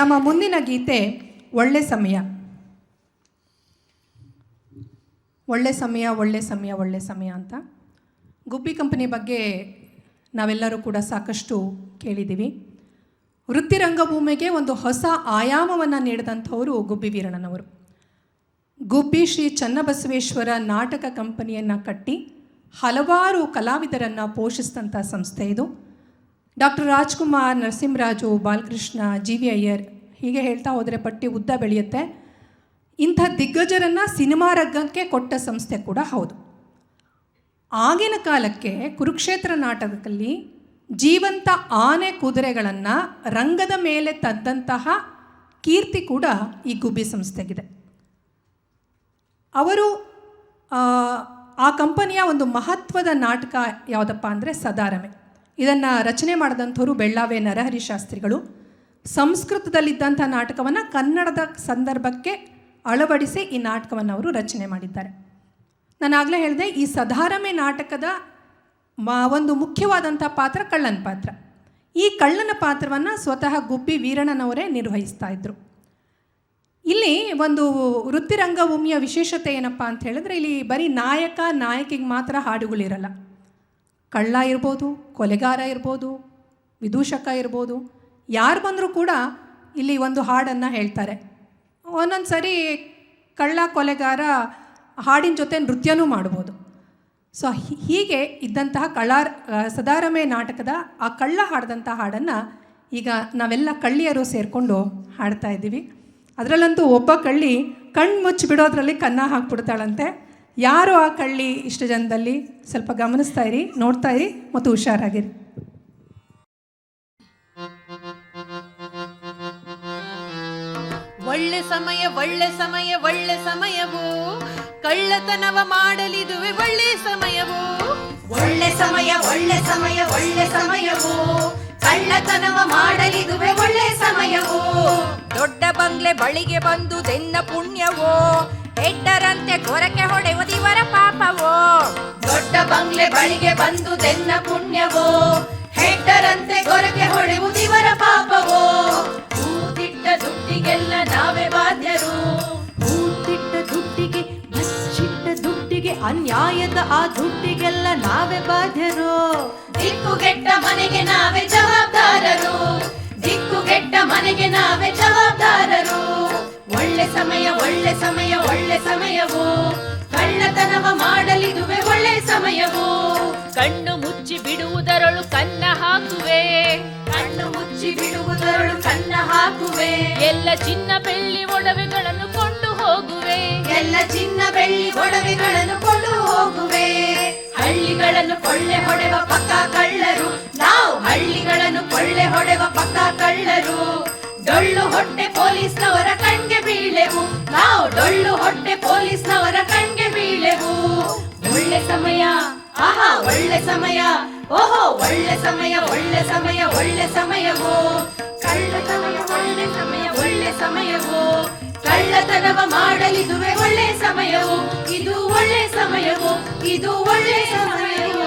ನಮ್ಮ ಮುಂದಿನ ಗೀತೆ ಒಳ್ಳೆ ಸಮಯ. ಒಳ್ಳೆ ಸಮಯ ಒಳ್ಳೆ ಸಮಯ ಒಳ್ಳೆ ಸಮಯ ಅಂತ. ಗುಬ್ಬಿ ಕಂಪನಿ ಬಗ್ಗೆ ನಾವೆಲ್ಲರೂ ಕೂಡ ಸಾಕಷ್ಟು ಕೇಳಿದ್ದೀವಿ. ವೃತ್ತಿ ರಂಗಭೂಮಿಗೆ ಒಂದು ಹೊಸ ಆಯಾಮವನ್ನು ನೀಡಿದಂಥವರು ಗುಬ್ಬಿ ವೀರಣ್ಣನವರು. ಗುಬ್ಬಿ ಶ್ರೀ ಚನ್ನಬಸವೇಶ್ವರ ನಾಟಕ ಕಂಪನಿಯನ್ನು ಕಟ್ಟಿ ಹಲವಾರು ಕಲಾವಿದರನ್ನು ಪೋಷಿಸಿದಂಥ ಸಂಸ್ಥೆ ಇದು. Doctor Rajkumar Narasimharaju Balakrishna G V Iyer ಹೀಗೆ ಹೇಳ್ತಾ ಹೋದರೆ ಪಟ್ಟಿ ಉದ್ದ ಬೆಳೆಯುತ್ತೆ. ಇಂಥ ದಿಗ್ಗಜರನ್ನು ಸಿನಿಮಾ ರಂಗಕ್ಕೆ ಕೊಟ್ಟ ಸಂಸ್ಥೆ ಕೂಡ ಹೌದು. ಆಗಿನ ಕಾಲಕ್ಕೆ ಕುರುಕ್ಷೇತ್ರ ನಾಟಕದಲ್ಲಿ ಜೀವಂತ ಆನೆ ಕುದುರೆಗಳನ್ನು ರಂಗದ ಮೇಲೆ ತದ್ದಂತಹ ಕೀರ್ತಿ ಕೂಡ ಈ ಗುಬ್ಬಿ ಸಂಸ್ಥೆಗಿದೆ. ಅವರು ಆ, ಕಂಪನಿಯ ಒಂದು ಮಹತ್ವದ ನಾಟಕ ಯಾವುದಪ್ಪ ಅಂದರೆ ಸದಾರಮೆ. ಇದನ್ನು ರಚನೆ ಮಾಡಿದಂಥವರು ಬೆಳ್ಳಾವೆ ನರಹರಿ ಶಾಸ್ತ್ರಿಗಳು ಸಂಸ್ಕೃತದಲ್ಲಿದ್ದಂಥ ನಾಟಕವನ್ನು ಕನ್ನಡದ ಸಂದರ್ಭಕ್ಕೆ ಅಳವಡಿಸಿ ಈ ನಾಟಕವನ್ನು ಅವರು ರಚನೆ ಮಾಡಿದ್ದಾರೆ. ನಾನು ಆಗಲೇ ಹೇಳಿದೆ, ಈ ಸದಾರಮೆ ನಾಟಕದ ಮಾ, ಒಂದು ಮುಖ್ಯವಾದಂಥ ಪಾತ್ರ ಕಳ್ಳನ ಪಾತ್ರ. ಈ ಕಳ್ಳನ ಪಾತ್ರವನ್ನು ಸ್ವತಃ ಗುಬ್ಬಿ ವೀರಣ್ಣನವರೇ ನಿರ್ವಹಿಸ್ತಾ ಇದ್ದರು ಇಲ್ಲಿ ಒಂದು ವೃತ್ತಿರಂಗಭೂಮಿಯ ವಿಶೇಷತೆ ಏನಪ್ಪ ಅಂತ ಹೇಳಿದ್ರೆ, ಇಲ್ಲಿ ಬರೀ ನಾಯಕ ನಾಯಕಿಗೆ ಮಾತ್ರ ಹಾಡುಗಳಿರಲ್ಲ. ಕಳ್ಳ ಇರ್ಬೋದು ಕೊಲೆಗಾರ ಇರ್ಬೋದು ವಿದೂಷಕ ಇರ್ಬೋದು ಯಾರು ಬಂದರೂ ಕೂಡ ಇಲ್ಲಿ ಒಂದು ಹಾಡನ್ನು ಹೇಳ್ತಾರೆ. ಒಂದೊಂದು ಸರಿ ಕಳ್ಳ, ಕೊಲೆಗಾರ ಹಾಡಿನ ಜೊತೆ ನೃತ್ಯನೂ ಮಾಡ್ಬೋದು. ಸೊ ಹೀಗೆ ಇದ್ದಂತಹ ಕಳ್ಳಾರ್ ಸದಾರಮೆ ನಾಟಕದ ಆ ಕಳ್ಳ ಹಾಡಿದಂಥ ಹಾಡನ್ನು ಈಗ ನಾವೆಲ್ಲ ಕಳ್ಳಿಯರು ಸೇರಿಕೊಂಡು ಹಾಡ್ತಾ ಇದ್ದೀವಿ. ಅದರಲ್ಲಂತೂ ಒಬ್ಬ ಕಳ್ಳಿ ಕಣ್ಣು ಮುಚ್ಚಿ ಬಿಡೋದ್ರಲ್ಲಿ ಕನ್ನ ಹಾಕ್ಬಿಡ್ತಾಳಂತೆ. ಯಾರು ಆ ಕಳ್ಳಿ ಇಷ್ಟು ಜನದಲ್ಲಿ? ಸ್ವಲ್ಪ ಗಮನಿಸ್ತಾ ಇರಿ, ನೋಡ್ತಾ ಇರಿ ಮತ್ತು ಹುಷಾರಾಗಿರಿ. ಒಳ್ಳೆ ಸಮಯ ಒಳ್ಳೆ ಸಮಯ, ಒಳ್ಳೆ ಸಮಯವು ಕಳ್ಳತನವ ಮಾಡಲಿದುವೆ ಒಳ್ಳೆ ಸಮಯವು. ಒಳ್ಳೆ ಸಮಯ ಒಳ್ಳೆ ಸಮಯ, ಒಳ್ಳೆ ಸಮಯವು ಕಳ್ಳತನವ ಮಾಡಲಿದುವೆ ಒಳ್ಳೆ ಸಮಯವು. ದೊಡ್ಡ ಬಂಗ್ಲೆ ಬಳಿಗೆ ಬಂದು ದೆನ್ನ ಪುಣ್ಯವೋ ಹೆಡ್ಡರಂತೆ ಗೊರಕೆ ಹೊಡೆಯುವುದಿವರ ಪಾಪವೋ? ದೊಡ್ಡ ಬಂಗ್ಲೆ ಬಳಿಗೆ ಬಂದು ದೆನ್ನ ಪುಣ್ಯವೋ? ಹೆಡ್ಡರಂತೆ ಗೊರಕೆ ಹೊಡೆಯುವುದಿವರ ಪಾಪವೋ? ಊದಿಟ್ಟ ದುಡ್ಡಿಗೆಲ್ಲ ನಾವೇ ಬಾಧ್ಯರು. ಹೂತಿಟ್ಟ ದುಡ್ಡಿಗೆ ಬಸ್ಸಿಟ್ಟ ದುಡ್ಡಿಗೆ ಅನ್ಯಾಯದ ಆ ದುಡ್ಡಿಗೆಲ್ಲ ನಾವೇ ಬಾಧ್ಯರು. ದಿಕ್ಕುಗೆಟ್ಟ ಮನೆಗೆ ನಾವೇ ಜವಾಬ್ದಾರರು. ದಿಕ್ಕುಗೆಟ್ಟ ಮನೆಗೆ ನಾವೇ ಜವಾಬ್ದಾರರು. ಒಳ್ಳೆ ಸಮಯ ಒಳ್ಳೆ ಸಮಯ, ಒಳ್ಳೆ ಸಮಯವು? ಕಳ್ಳತನವ ಮಾಡಲಿದುವೆ ಒಳ್ಳೆ ಸಮಯವು? ಕಣ್ಣು ಮುಚ್ಚಿ ಬಿಡುವುದರಳು ಕನ್ನ ಹಾಕುವೆ. ಕಣ್ಣು ಮುಚ್ಚಿ ಬಿಡುವುದರಳು ಕನ್ನ ಹಾಕುವೆ. ಎಲ್ಲ ಚಿನ್ನ ಬೆಳ್ಳಿ ಒಡವೆಗಳನ್ನು ಕೊಂಡು ಹೋಗುವೆ. ಎಲ್ಲ ಚಿನ್ನ ಬೆಳ್ಳಿ ಒಡವೆಗಳನ್ನು ಕೊಂಡು ಹೋಗುವೆ. ಹಳ್ಳಿಗಳನ್ನು ಕೊಳ್ಳೆ ಹೊಡೆವ ಪಕ್ಕ ಕಳ್ಳರು. ನಾವು ಹಳ್ಳಿಗಳನ್ನು ಕೊಳ್ಳೆ ಹೊಡೆವ ಪಕ್ಕ ಕಳ್ಳರು. ಡೊಳ್ಳು ಹೊಟ್ಟೆ ಪೊಲೀಸ್ನವರ ಬೀಳೆವು. ನಾವು ಡೊಳ್ಳು ಹೊಟ್ಟೆ ಪೊಲೀಸ್ನವರ ಕಣ್ಗೆ ಬೀಳೆವು. ಒಳ್ಳೆ ಸಮಯ, ಆಹಾ, ಒಳ್ಳೆ ಸಮಯ. ಓಹೋ, ಒಳ್ಳೆ ಸಮಯ ಒಳ್ಳೆ ಸಮಯ, ಒಳ್ಳೆ ಸಮಯವೋ. ಕಳ್ಳ ಒಳ್ಳೆ ಸಮಯ, ಒಳ್ಳೆ ಸಮಯವೋ. ಕಳ್ಳತನವ ಮಾಡಲಿದುವೆ ಒಳ್ಳೆ ಸಮಯವು. ಇದು ಒಳ್ಳೆ ಸಮಯವು, ಇದು ಒಳ್ಳೆ ಸಮಯವು.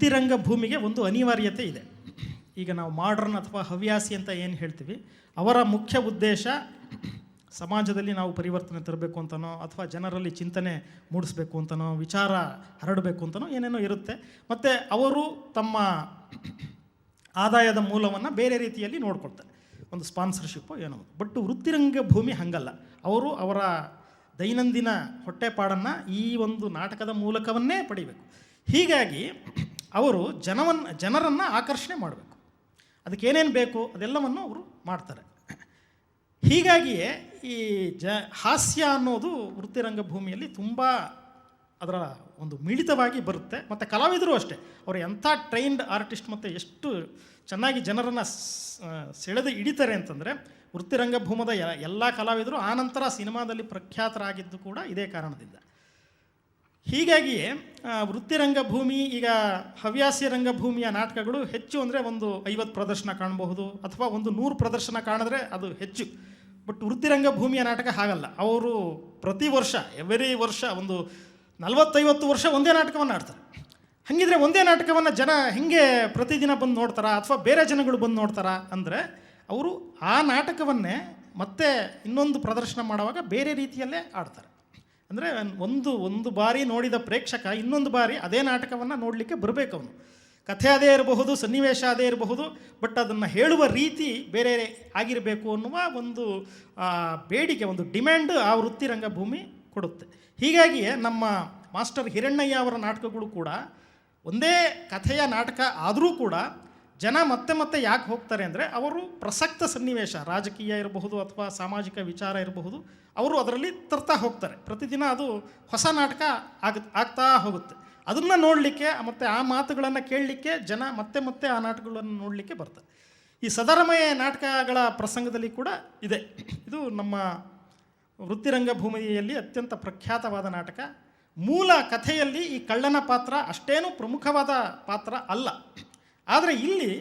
ವೃತ್ತಿರಂಗ ಭೂಮಿಗೆ ಒಂದು ಅನಿವಾರ್ಯತೆ ಇದೆ. ಈಗ ನಾವು ಮಾಡ್ರನ್ ಅಥವಾ ಹವ್ಯಾಸಿ ಅಂತ ಏನು ಹೇಳ್ತೀವಿ? ಅವರ ಮುಖ್ಯ ಉದ್ದೇಶ ಸಮಾಜದಲ್ಲಿ ನಾವು ಪರಿವರ್ತನೆ ತರಬೇಕು ಅಂತನೋ, ಅಥವಾ ಜನರಲ್ಲಿ ಚಿಂತನೆ ಮೂಡಿಸ್ಬೇಕು ಅಂತನೋ, ವಿಚಾರ ಹರಡಬೇಕು ಅಂತನೋ ಏನೇನೋ ಇರುತ್ತೆ. ಮತ್ತು ಅವರು ತಮ್ಮ ಆದಾಯದ ಮೂಲವನ್ನು ಬೇರೆ ರೀತಿಯಲ್ಲಿ ನೋಡ್ಕೊಳ್ತಾರೆ. ಒಂದು ಸ್ಪಾನ್ಸರ್ಶಿಪ್ಪು ಏನೋ ಬಟ್ ವೃತ್ತಿರಂಗ ಭೂಮಿ ಹಾಗಲ್ಲ. ಅವರು ಅವರ ದೈನಂದಿನ ಹೊಟ್ಟೆಪಾಡನ್ನು ಈ ಒಂದು ನಾಟಕದ ಮೂಲಕವನ್ನೇ ಪಡಿಬೇಕು. ಹೀಗಾಗಿ ಅವರು ಜನವನ್ನು ಜನರನ್ನು ಆಕರ್ಷಣೆ ಮಾಡಬೇಕು. ಅದಕ್ಕೆ ಏನೇನು ಬೇಕು ಅದೆಲ್ಲವನ್ನು ಅವರು ಮಾಡ್ತಾರೆ. ಹೀಗಾಗಿಯೇ ಈ ಜ, ಹಾಸ್ಯ ಅನ್ನೋದು ವೃತ್ತಿರಂಗಭೂಮಿಯಲ್ಲಿ ತುಂಬ ಅದರ ಒಂದು ಮಿಳಿತವಾಗಿ ಬರುತ್ತೆ. ಮತ್ತು ಕಲಾವಿದರು ಅಷ್ಟೇ. ಅವರು ಎಂಥ ಟ್ರೈನ್ಡ್ ಆರ್ಟಿಸ್ಟ್ ಮತ್ತು ಎಷ್ಟು ಚೆನ್ನಾಗಿ ಜನರನ್ನು ಸೆಳೆದು ಹಿಡಿತಾರೆ ಅಂತಂದರೆ ವೃತ್ತಿರಂಗಭೂಮದ ಎಲ್ಲ ಕಲಾವಿದರು ಆನಂತರ ಸಿನಿಮಾದಲ್ಲಿ ಪ್ರಖ್ಯಾತರಾಗಿದ್ದು ಕೂಡ ಇದೇ ಕಾರಣದಿಂದ. ಹೀಗಾಗಿಯೇ ಆ, ರಂಗಭೂಮಿ ಭೂಮಿ ಈಗ ಹವ್ಯಾಸಿ ರಂಗಭೂಮಿಯ ನಾಟಕಗಳು ಹೆಚ್ಚು ಅಂದರೆ ಒಂದು ಐವತ್ತು ಪ್ರದರ್ಶನ ಕಾಣಬಹುದು ಅಥವಾ ಒಂದು ನೂರು ಪ್ರದರ್ಶನ ಕಾಣಿದ್ರೆ ಅದು ಹೆಚ್ಚು. ಬಟ್ ವೃತ್ತಿ ರಂಗಭೂಮಿಯ ನಾಟಕ ಹಾಗಲ್ಲ. ಅವರು ಪ್ರತಿ ವರ್ಷ ಎವರಿ ವರ್ಷ ಒಂದು ನಲವತ್ತೈವತ್ತು ವರ್ಷ ಒಂದೇ ನಾಟಕವನ್ನು ಆಡ್ತಾರೆ. ಹಾಗಿದ್ರೆ ಒಂದೇ ನಾಟಕವನ್ನು ಜನ ಹೆಂಗೆ ಪ್ರತಿದಿನ ಬಂದು ನೋಡ್ತಾರಾ ಅಥವಾ ಬೇರೆ ಜನಗಳು ಬಂದು ನೋಡ್ತಾರಾ ಅಂದರೆ ಅವರು ಆ ನಾಟಕವನ್ನೇ ಮತ್ತೆ ಇನ್ನೊಂದು ಪ್ರದರ್ಶನ ಮಾಡುವಾಗ ಬೇರೆ ರೀತಿಯಲ್ಲೇ ಆಡ್ತಾರೆ. ಅಂದರೆ ಒಂದು ಒಂದು ಬಾರಿ ನೋಡಿದ ಪ್ರೇಕ್ಷಕ ಇನ್ನೊಂದು ಬಾರಿ ಅದೇ ನಾಟಕವನ್ನು ನೋಡಲಿಕ್ಕೆ ಬರಬೇಕು ಅವನು. ಕಥೆ ಅದೇ ಇರಬಹುದು, ಸನ್ನಿವೇಶ ಅದೇ ಇರಬಹುದು ಬಟ್ ಅದನ್ನು ಹೇಳುವ ರೀತಿ ಬೇರೆ ಆಗಿರಬೇಕು ಅನ್ನುವ ಒಂದು ಬೇಡಿಕೆ, ಒಂದು ಡಿಮ್ಯಾಂಡ್ ಆ ವೃತ್ತಿ ರಂಗಭೂಮಿ ಕೊಡುತ್ತೆ. ಹೀಗಾಗಿಯೇ ನಮ್ಮ ಮಾಸ್ಟರ್ ಹಿರಣ್ಣಯ್ಯ ಅವರ ನಾಟಕಗಳು ಕೂಡ ಒಂದೇ ಕಥೆಯ ನಾಟಕ ಆದರೂ ಕೂಡ ಜನ ಮತ್ತೆ ಮತ್ತೆ ಯಾಕೆ ಹೋಗ್ತಾರೆ ಅಂದರೆ ಅವರು ಪ್ರಸಕ್ತ ಸನ್ನಿವೇಶ, ರಾಜಕೀಯ ಇರಬಹುದು ಅಥವಾ ಸಾಮಾಜಿಕ ವಿಚಾರ ಇರಬಹುದು, ಅವರು ಅದರಲ್ಲಿ ತರ್ತಾ ಹೋಗ್ತಾರೆ. ಪ್ರತಿದಿನ ಅದು ಹೊಸ ನಾಟಕ ಆಗ, ಆಗ್ತಾ ಹೋಗುತ್ತೆ. ಅದನ್ನು ನೋಡಲಿಕ್ಕೆ ಮತ್ತು ಆ ಮಾತುಗಳನ್ನು ಕೇಳಲಿಕ್ಕೆ ಜನ ಮತ್ತೆ ಮತ್ತೆ ಆ ನಾಟಕಗಳನ್ನು ನೋಡಲಿಕ್ಕೆ ಬರ್ತಾರೆ. ಈ ಸದರಮಯ ನಾಟಕಗಳ ಪ್ರಸಂಗದಲ್ಲಿ ಕೂಡ ಇದೆ. ಇದು ನಮ್ಮ ವೃತ್ತಿರಂಗಭೂಮಿಯಲ್ಲಿ ಅತ್ಯಂತ ಪ್ರಖ್ಯಾತವಾದ ನಾಟಕ. ಮೂಲ ಕಥೆಯಲ್ಲಿ ಈ ಕಳ್ಳನ ಪಾತ್ರ ಅಷ್ಟೇನೂ ಪ್ರಮುಖವಾದ ಪಾತ್ರ ಅಲ್ಲ. ಆದರೆ ಇಲ್ಲಿ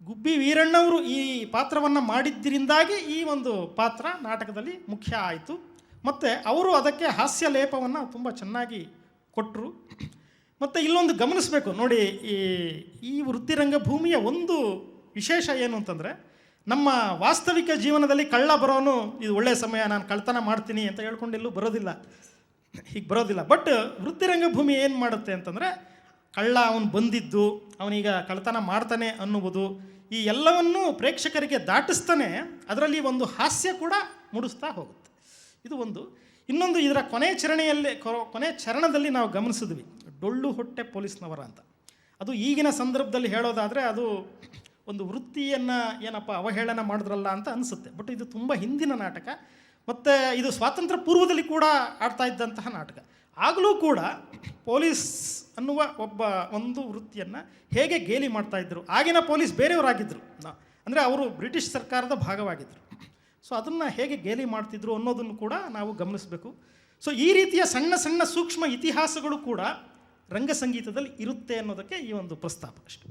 ಗುಬ್ಬಿ ವೀರಣ್ಣವರು ಈ ಪಾತ್ರವನ್ನು ಮಾಡಿದ್ದರಿಂದಾಗಿ ಈ ಒಂದು ಪಾತ್ರ ನಾಟಕದಲ್ಲಿ ಮುಖ್ಯ ಆಯಿತು. ಮತ್ತು ಅವರು ಅದಕ್ಕೆ ಹಾಸ್ಯ ಲೇಪವನ್ನು ತುಂಬ ಚೆನ್ನಾಗಿ ಕೊಟ್ಟರು ಮತ್ತು ಇಲ್ಲೊಂದು ಗಮನಿಸಬೇಕು. ನೋಡಿ, ಈ ಈ ವೃತ್ತಿರಂಗ ಭೂಮಿಯ ಒಂದು ವಿಶೇಷ ಏನು ಅಂತಂದರೆ, ನಮ್ಮ ವಾಸ್ತವಿಕ ಜೀವನದಲ್ಲಿ ಕಳ್ಳ ಬರೋನು ಇದು ಒಳ್ಳೆಯ ಸಮಯ, ನಾನು ಕಳ್ತನ ಮಾಡ್ತೀನಿ ಅಂತ ಹೇಳ್ಕೊಂಡು ಎಲ್ಲೂ ಬರೋದಿಲ್ಲ. ಹೀಗೆ ಬರೋದಿಲ್ಲ. ಬಟ್ ವೃತ್ತಿರಂಗ ಭೂಮಿ ಏನು ಮಾಡುತ್ತೆ ಅಂತಂದರೆ ಕಳ್ಳ ಅವನು ಬಂದಿದ್ದು, ಅವನೀಗ ಕಳ್ಳತನ ಮಾಡ್ತಾನೆ ಅನ್ನುವುದು, ಈ ಎಲ್ಲವನ್ನೂ ಪ್ರೇಕ್ಷಕರಿಗೆ ದಾಟಿಸ್ತಾನೆ, ಅದರಲ್ಲಿ ಒಂದು ಹಾಸ್ಯ ಕೂಡ ಮೂಡಿಸ್ತಾ ಹೋಗುತ್ತೆ. ಇದು ಒಂದು. ಇನ್ನೊಂದು ಇದರ ಕೊನೆ ಚರಣೆಯಲ್ಲಿ, ಕೊನೆ ಚರಣದಲ್ಲಿ ನಾವು ಗಮನಿಸಿದ್ವಿ, ಡೊಳ್ಳು ಹೊಟ್ಟೆ ಪೊಲೀಸ್ನವರ ಅಂತ. ಅದು ಈಗಿನ ಸಂದರ್ಭದಲ್ಲಿ ಹೇಳೋದಾದರೆ ಅದು ಒಂದು ವೃತ್ತಿಯನ್ನು ಏನಪ್ಪ ಅವಹೇಳನ ಮಾಡಿದ್ರಲ್ಲ ಅಂತ ಅನಿಸುತ್ತೆ. ಬಟ್ ಇದು ತುಂಬ ಹಿಂದಿನ ನಾಟಕ. ಮತ್ತು ಇದು ಸ್ವಾತಂತ್ರ್ಯ ಪೂರ್ವದಲ್ಲಿ ಕೂಡ ಆಡ್ತಾ ಇದ್ದಂತಹ ನಾಟಕ. ಆಗಲೂ ಕೂಡ ಪೊಲೀಸ್ ಅನ್ನುವ ಒಬ್ಬ ಒಂದು ವೃತ್ತಿಯನ್ನು ಹೇಗೆ ಗೇಲಿ ಮಾಡ್ತಾ ಇದ್ದರು ಆಗಿನ ಪೊಲೀಸ್ ಬೇರೆಯವರಾಗಿದ್ದರು ಅಂದರೆ ಅವರು ಬ್ರಿಟಿಷ್ ಸರ್ಕಾರದ ಭಾಗವಾಗಿದ್ದರು ಸೊ ಅದನ್ನು ಹೇಗೆ ಗೇಲಿ ಮಾಡ್ತಿದ್ರು ಅನ್ನೋದನ್ನು ಕೂಡ ನಾವು ಗಮನಿಸಬೇಕು. ಸೊ ಈ ರೀತಿಯ ಸಣ್ಣ ಸಣ್ಣ ಸೂಕ್ಷ್ಮ ಇತಿಹಾಸಗಳು ಕೂಡ ರಂಗಸಂಗೀತದಲ್ಲಿ ಇರುತ್ತೆ ಅನ್ನೋದಕ್ಕೆ ಈ ಒಂದು ಪ್ರಸ್ತಾಪ ಅಷ್ಟೆ.